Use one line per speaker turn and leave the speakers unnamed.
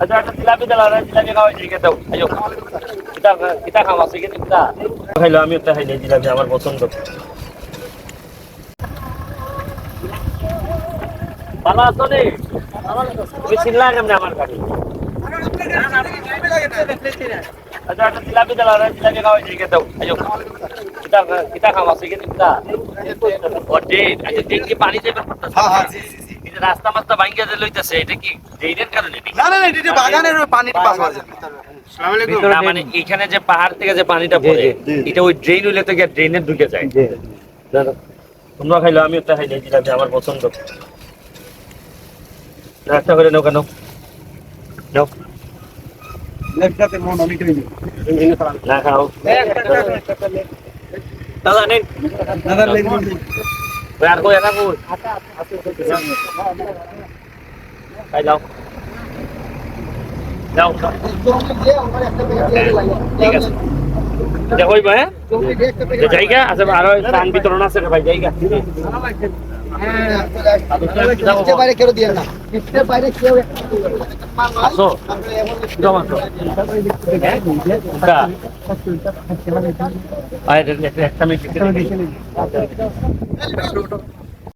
আচ্ছা একটা জিলাপি দিলা না জিলাপি খাওয়াই দিকে দাও আইও কিতা কিতা খাওয়া আছে কিন্তু কিতা খাইলো আমি একটা খাইলে জিলাপি আমার পছন্দ। ভালো আছো নি? তুমি চিনলা কেমনে আমার গাড়ি আচ্ছা একটা জিলাপি দিলা না জিলাপি খাওয়াই দিকে দাও আইও কিতা কিতা খাওয়া আছে কিন্তু কিতা ও ড্রেন আচ্ছা ড্রেন কি পানি
হ্যাঁ হ্যাঁ
রাস্তা মাস্তা ভাঙ্গিয়া যে লইতেছে এটা কি ড্রেনের কারণে?
না না না এটা বাগানের ওই পানির
না মানে এখানে যে পাহাড় থেকে যে পানিটা পড়ে এটা ওই ড্রেন হইলে তো গিয়ে ড্রেনে ঢুকে যায়। না, না। তোমরা খাইলো আমি একটা খাইলে জিলাপি আমার পছন্দ। একটা করে নাও কেন? নাও। না খাও। দাদা নেন।
দাদা লেগে
ওই আর কই না কই খাই যাও যাও দেখো হ্যাঁ যে জায়গা আছে আরও স্থান বিতরণ আছে ভাই জায়গা।
বাইরে কেউ দিয়ে না। বাইরে কেউ
আসো। যাও আসো কা আয় একটা মিনিট